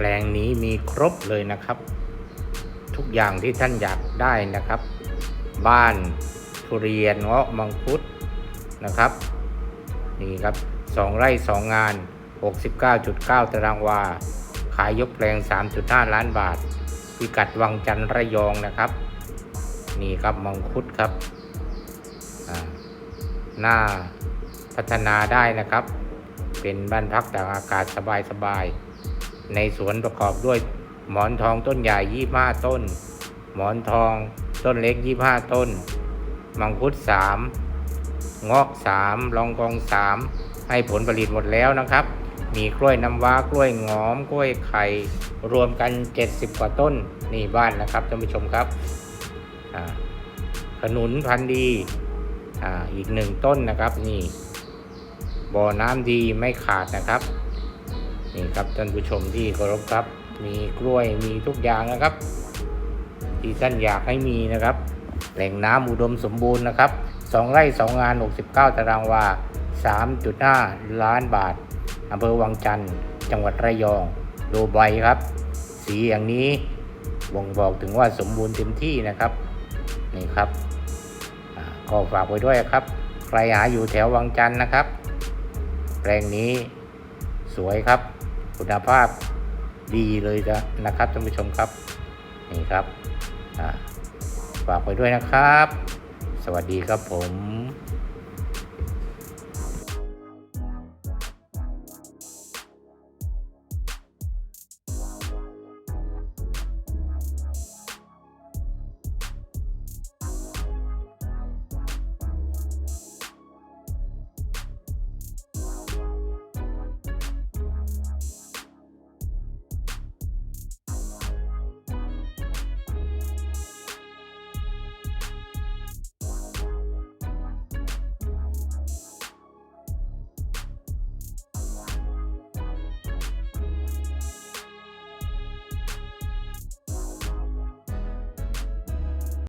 แปลงนี้มีครบเลยนะครับ ทุกอย่างที่ท่านอยากได้นะครับ บ้านทุเรียนเงาะมังคุดนะครับนี่ครับสองไร่สองงาน 69.9 ตารางวา ขายยกแปลง 3.5 ล้านบาท พิกัดวังจันทร์ระยองนะครับ นี่ครับมังคุดครับอ่าหน้าพัฒนาได้นะครับ เป็นบ้านพักตากอากาศสบายๆ ในสวนประกอบด้วย หมอนทองต้นใหญ่25ต้น หมอนทองต้นเล็ก25ต้น มังคุด3เงาะ3ลองกอง3ให้ผลผลิตหมดแล้วนะครับ มีกล้วยน้ำว้ากล้วยงอมกล้วยไข่รวมกัน 70 กว่าต้นนี่บ้านนะครับท่านผู้ชมครับขนุนพันธุ์ดีออีกหนึ่งต้นนะครับนี่บ่อน้ำดีไม่ขาดนะครับ นี่ครับท่านผู้ชมที่เคารพครับ มีกล้วยมีทุกอย่างนะครับ ที่ท่านอยากให้มีนะครับ แหล่งน้ำอุดมสมบูรณ์นะครับสองไร่สองงาน 69 ตารางวา 3.5 ล้านบาทอำเภอวังจันทร์จังหวัดระยองโดูใบครับ สีอย่างนี้บ่งบอกถึงว่าสมบูรณ์เต็มที่นะครับนี่ครับก็ฝากไว้ด้วยครับ ใครหาอยู่แถววังจันทร์นะครับแปลงนี้สวยครับ คุณภาพดีเลยนะครับท่านผู้ชมครับ นี่ครับฝากไปด้วยนะครับ สวัสดีครับผม